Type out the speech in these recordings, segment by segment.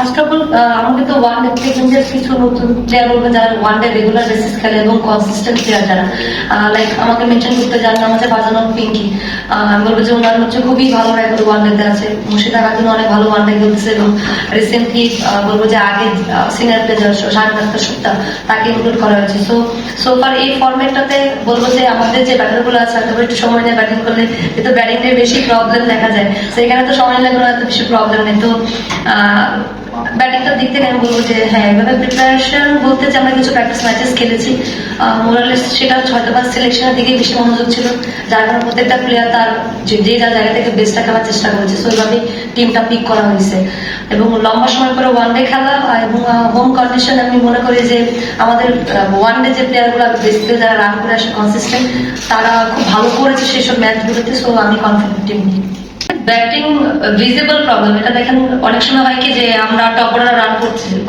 First of all আমাকে তো one day থেকে কিছু নতুন প্লেয়ার যারা ওয়ান ডে রেগুলার বেসিস খেলে এবং কনসিস্টেন্ট প্লেয়ার যারা। লাইক আমাকে মেনশন করতে পিঙ্কি। আমি বলব যে ওনার হচ্ছে খুবই ভালো ওয়ান আছে। অনেক ভালো ওয়ান ডে এবং রিসেন্টলি বলব যে আগে সিনিয়র প্লেয়ার সুপ্তা তাকে ইনক্লুড করা হয়েছে। সো এই ফর্মেটটাতে বলব যে আমাদের যে ব্যাটারগুলো আছে একটু সময় নিয়ে ব্যাটিং করলে কিন্তু ব্যাটিং এ বেশি প্রবলেম দেখা যায়। সেখানে তো সময় লাগবে না, এত বেশি প্রবলেম নেই। তো ব্যাটিংটার দিক থেকে আমি বলব যে হ্যাঁ এভাবে প্রিপারেশন বলতে যে আমরা কিছু প্র্যাকটিস ম্যাচেস খেলেছি মোরালেস সেটা সিলেকশনের দিকে বেশি মনোযোগ ছিল। যার কারণে প্রত্যেকটা প্লেয়ার তার যে যে যার জায়গা থেকে চেষ্টা করেছে সো টিমটা পিক করা হয়েছে। এবং লম্বা সময় করে ওয়ান ডে খেলা এবং হোম কন্ডিশন আমি মনে করি যে, আমাদের ওয়ান ডে যে প্লেয়ারগুলো বেসিক্যালি যারা রান করে আসে কনসিস্টেন্ট তারা খুব ভালো করেছে সেসব ম্যাচগুলোতে সো আমি confident team batting visible problem এটা দেখেন অনেক সময় হয় কি যে আমরা টপরা রান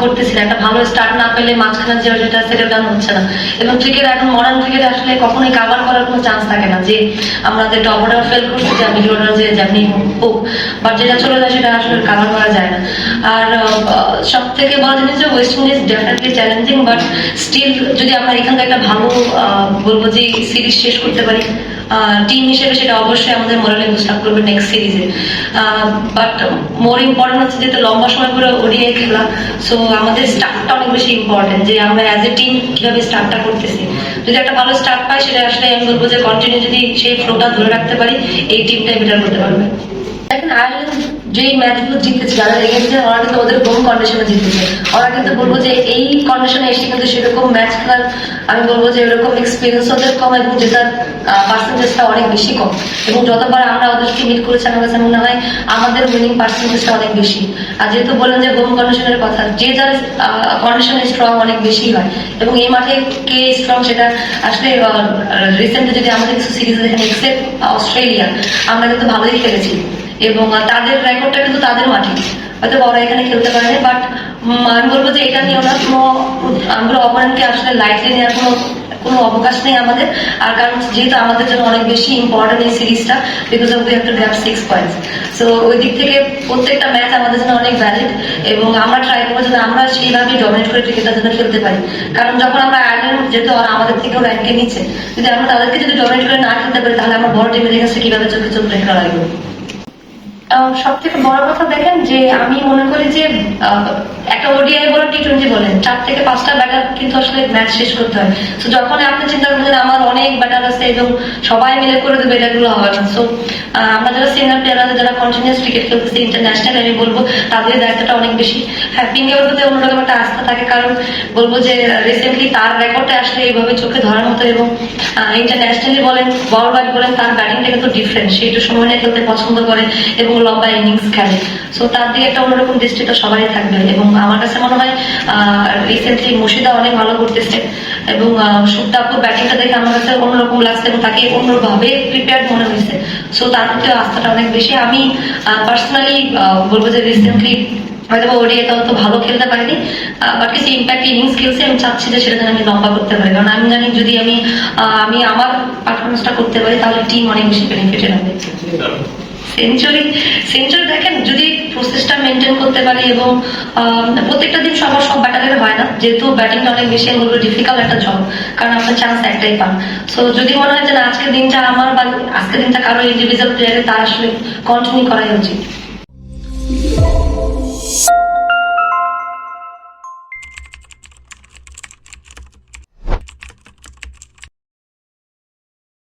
করতেছি না। একটা ভালো স্টার্ট না পেলে মাঝখানে যে সেটা রান হচ্ছে না। এবং ক্রিকেট এখন মডার্ন ক্রিকেট আসলে কখনোই কাভার করার কোনো চান্স থাকে না যে আমরা যে টপ ফেল করছি, যে মিডল অর্ডার যে যেমনি হোক বাট যেটা চলে যায় সেটা আসলে কাভার করা যায় না। আর সব থেকে বড় জিনিস যে West Indies definitely challenging but still যদি আমরা এখান থেকে একটা ভালো বলব যে সিরিজ শেষ করতে পারি টিম হিসেবে সেটা অবশ্যই আমাদের মোরালে বুস্ট করবে নেক্সট সিরিজে বাট মোর ইম্পর্টেন্ট হচ্ছে যেহেতু লম্বা সময় করে ওডিআই খেলা। সো আমাদের স্টার্টটা অনেক বেশি ইম্পর্টেন্ট যে আমরা অ্যাজ এ টিম কীভাবে স্টার্টটা করতেছি। যদি একটা ভালো স্টার্ট পাই, সেটা আসলে আমি বলব যে কন্টিনিউ যদি সেই ফ্লোটা ধরে রাখতে পারি, এই টিমটাই বেটার করতে পারবে। দেখেন যেই ম্যাচগুলো জিতেছে, যারা এগেছে ওরা কিন্তু ওদের হোম কন্ডিশনে জিতেছে। ওরা কিন্তু বলব যে এই কন্ডিশনে এসে কিন্তু সেরকম ম্যাচ খেলার, আমি বলব যে এরকম এক্সপিরিয়েন্স ওদের কম এবং জেতার পার্সেন্টেজটা অনেক বেশি কম। এবং যতবার আমরা ওদেরকে মিট করেছি, আমার কাছে মনে হয় আমাদের উইনিং পার্সেন্টেজটা অনেক বেশি। আর যেহেতু বললেন যে হোম কন্ডিশনের কথা, যে যার কন্ডিশনে স্ট্রং অনেক বেশি হয়। এবং এই মাঠে কে স্ট্রং সেটা আসলে রিসেন্টলি যদি আমাদের কিছু সিরিজ দেখেন এক্সেপ্ট অস্ট্রেলিয়া আমরা কিন্তু ভালোই খেলেছি। এবং তাদের রেকর্ডটা কিন্তু তাদের মাঠে। হয়তো ওরা এখানে খেলতে পারেনি বাট আমি বলব যে এটা নিয়ে ওরা কোনো আমরা অপরেন্টকে আসলে লাইটলি নেওয়ার কোনো কোনো অবকাশ নেই আমাদের। আর কারণ যেহেতু আমাদের জন্য অনেক বেশি ইম্পর্টেন্ট এই সিরিজটা because of we have to grab six points so ওই দিক থেকে প্রত্যেকটা ম্যাচ আমাদের জন্য অনেক ভ্যালিড এবং আমরা ট্রাই করব যেন আমরা সেইভাবেই ডমিনেট করে ক্রিকেটটা যেন খেলতে পারি। কারণ যখন আমরা আয়ারল্যান্ড যেহেতু ওরা আমাদের থেকেও র্যাঙ্কে নিচ্ছে, যদি আমরা তাদেরকে যদি ডমিনেট করে না খেলতে পারি, তাহলে আমরা বড় টিমের কাছে কীভাবে চোখে চোখ রেখে রাখব সব থেকে বড় কথা দেখেন যে আমি মনে করি যে একটা ওডিআই বলেন টি টোয়েন্টি বলেন, চার থেকে পাঁচটা ব্যাটার কিন্তু আসলে ম্যাচ শেষ করতে হয়। তো যখন আপনি চিন্তা করবেন, আমার অনেক ব্যাটার আছে এবং সবাই মিলে করে দেবে এটাগুলো হবে না সো আমরা যারা সিনিয়র প্লেয়ার আছে, যারা কন্টিনিউস ক্রিকেট খেলতেছে ইন্টারন্যাশনাল আমি বলব, তাদের দায়িত্বটা অনেক বেশি। হ্যাঁ পিঙ্গের প্রতি অন্যরকম একটা আস্থা থাকে, কারণ বলব যে রিসেন্টলি তার রেকর্ডে আসলে এইভাবে চোখে ধরার মতো এবং ইন্টারন্যাশনালি বলেন ওয়ার্ল্ড ওয়াইড বলেন, তার ব্যাটিংটা কিন্তু ডিফারেন্ট সে একটু সময় নিয়ে খেলতে পছন্দ করে এবং লম্বা ইনিংস খেলে। সো তার দিকে একটা অন্যরকম দৃষ্টি তো সবাই থাকবে এবং আমার কাছে মনে হয় রিসেন্টলি মুর্শিদা অনেক ভালো করতেছে এবং সুপ্তাপুর ব্যাটিংটা দেখে আমার কাছে অন্যরকম লাগছে এবং তাকে অন্যভাবে প্রিপেয়ার মনে হয়েছে। সো তার প্রতি আস্থাটা অনেক বেশি। আমি পার্সোনালি বলব যে রিসেন্টলি হয়তো ওডিআই তত ভালো খেলতে পারিনি বাট কিছু ইম্প্যাক্ট ইনিংস খেলছে। আমি চাচ্ছি যে সেটা আমি লম্বা করতে পারি। কারণ আমি জানি যদি আমি আমি আমার পারফরমেন্সটা করতে পারি, তাহলে টিম অনেক বেশি বেনিফিটেড হবে। সেঞ্চুরি সেঞ্চুরি দেখেন, যদি প্রসেসটা মেনটেন করতে পারি এবং প্রত্যেকটা দিন সবার সব ব্যাটারের হয় না, যেহেতু ব্যাটিংটা অনেক বেশি বলব ডিফিকাল্ট একটা জব কারণ আপনার চান্স একটাই পান। সো যদি মনে হয় যে না, আজকের দিনটা আমার বা, আজকের দিনটা কারও ইন্ডিভিজুয়াল প্লেয়ারে তার আসলে কন্টিনিউ করাই উচিত।